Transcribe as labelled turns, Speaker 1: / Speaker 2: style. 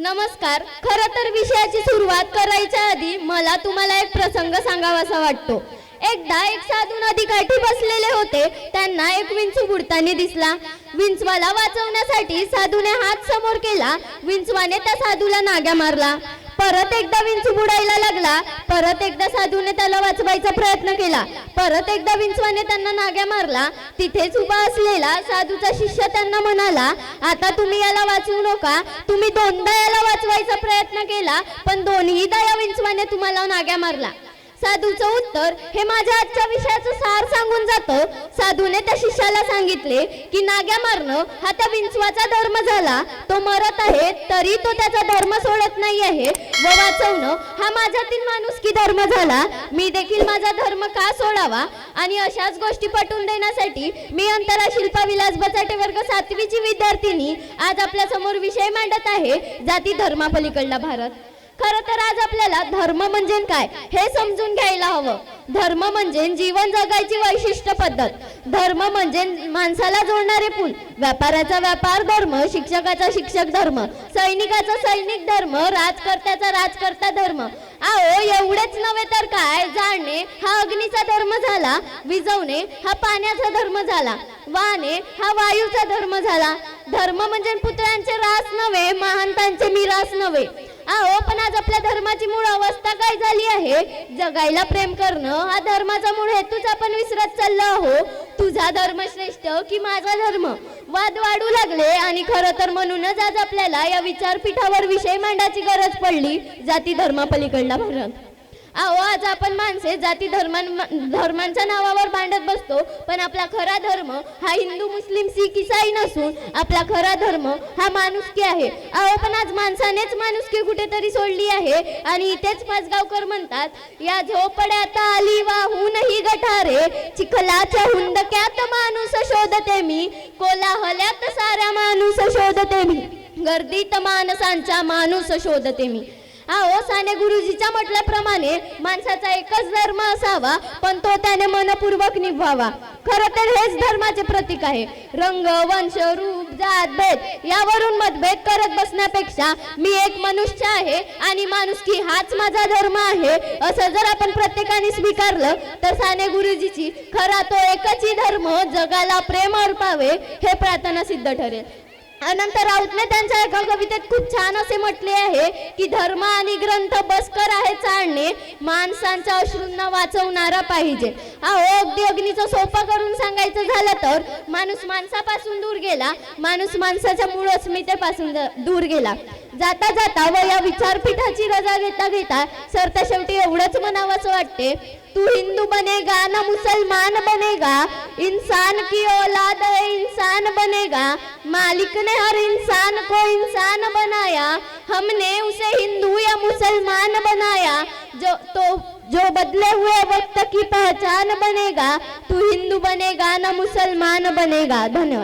Speaker 1: नमस्कार. खर तर विषयाची सुरुवात करायच्या आधी मला तुम्हाला एक प्रसंग सांगावासा वाटतो. एकदा एक साधू नदी काठी बसलेले होते. त्यांना एक विंचू बुडताना दिसला. विंचवाला वाचवण्यासाठी साधूने हात समोर केला. विंचवाने त्या साधूला नाग्या मारला. परत एकदा विंचू बुडायला लागला. परत एकदा साधूने त्याला वाचवायचा प्रयत्न केला. परत एकदा विंचवाने त्यांना नाग्या मारला. तिथेच उभा असलेला साधूचा शिष्य त्यांना म्हणाला आता तुम्ही याला वाचवू नका. तुम्ही दोनदा याला वाचवायचा प्रयत्न केला पण दोन्हीदा या विंचवाने तुम्हाला नाग्या मारला. साधूचं उत्तर हे माझ्या आजच्या विषयाचं सार सांगून जातं. साधूने त्या शिष्याला सांगितले की नाग्या मारणं हा त्या विंचवाचा धर्म झाला. तो मरत आहे तरी तो त्याचा धर्म सोडत नाही आहे. व वाचवणं हा माझ्यातील माणुसकी धर्म झाला. मी देखील माझा धर्म का सोडावा? आणि अशाच गोष्टी पटवून देण्यासाठी मी अंतरा शिल्पा विलास बचाटे वर्ग सातवीची विद्यार्थिनी आज आपल्यासमोर विषय मांडत आहे. जाती धर्मापलीकडला भारत. खरं तर आज आपल्याला धर्म म्हणजे काय हे समजून घ्यायला हवं. धर्म म्हणजे जीवन जगायची वैशिष्ट्य पद्धत. धर्म म्हणजे माणसाला जोडणारे पूल. व्यापाराचा व्यापार धर्म शिक्षकाचा शिक्षक धर्म सैनिकाचा सैनिक धर्म राजकर्त्याचा राजकर्ता धर्म. आओ एवढेच नव्हे तर काय? जाणणे हा अग्नीचा धर्म झाला विजवणे हा पाण्याचा धर्म झाला वाहने हा वायूचा धर्म झाला. धर्म म्हणजे पुतळ्यांचे रास नव्हे महांतांचे मिरास नव्हे. अहो पण आज आपल्या धर्माची मूळ अवस्था काय झाली आहे? जगायला प्रेम करणं हा धर्माचा मूळ हेतूच आपण विसरत चाललो आहो. तुझा धर्म श्रेष्ठ की माझा धर्म? वाद वाढू लागले आणि खरं तर म्हणूनच आज आपल्याला या विचारपीठावर विषय मांडायची गरज पडली. जाती धर्मापलीकडला भारत. अहो आज आपण माणसे जाती धर्मां धर्मांच्या नावावर भांडत बसतो. पण आपला खरा धर्म हा हिंदू मुस्लिम सिख इसाई नसून आपला खरा धर्म हा माणुसकी आहे. अहो पण आज माणसानेच माणुसकी कुठेतरी सोडली आहे. आणि इथेच पाचगावकर म्हणतात या झोपड्यात आली वाहूनही गठारे. चिखलाच्या हुंदक्यात माणूस शोधते मी. कोलाहल्यात साऱ्या माणूस शोधते मी. गर्दीत माणसांच्या माणूस शोधते मी. अहो साने गुरुजीच्या म्हटल्याप्रमाणे माणसाचा एकच धर्म असावा पण तो त्याने मनपूर्वक निभावा. खरं तर हेच धर्माचे प्रतीक आहे. रंग वंश रूप जात भेद यावरून मतभेद करत बसण्यापेक्षा मी एक मनुष्य आहे आणि माणुसकी हाच माझा धर्म आहे असं जर आपण प्रत्येकाने स्वीकारलं तर साने गुरुजीची खरा तो एकच धर्म जगाला प्रेम अर्पावे हे प्रार्थना सिद्ध ठरेल. अनंत राऊतने त्यांच्या एका कवितेत खूप छान असे म्हटले आहे की धर्म आणि ग्रंथ बसकर आहे चालणे माणसांच्या अश्रूंना वाचवणारा पाहिजे. अहो अगदी अग्नीचं सोपं करून सांगायचं झालं तर माणूस माणसापासून दूर गेला. माणूस माणसाच्या मूळ अस्मितेपासून दूर गेला. जाता जाता व या विचारपीठाची रजा घेता घेता सरता शेवटी एवढंच म्हणावंच वाटते. तू हिंदू बनेगा ना मुसलमान बनेगा. इंसान की औलाद इंसान बनेगा. मालिक ने हर इंसान को इंसान बनाया. हमने उसे हिंदू या मुसलमान बनाया. जो तो जो बदले हुए वक्त की पहचान बनेगा तू हिंदू बनेगा ना मुसलमान बनेगा. धन्यवाद.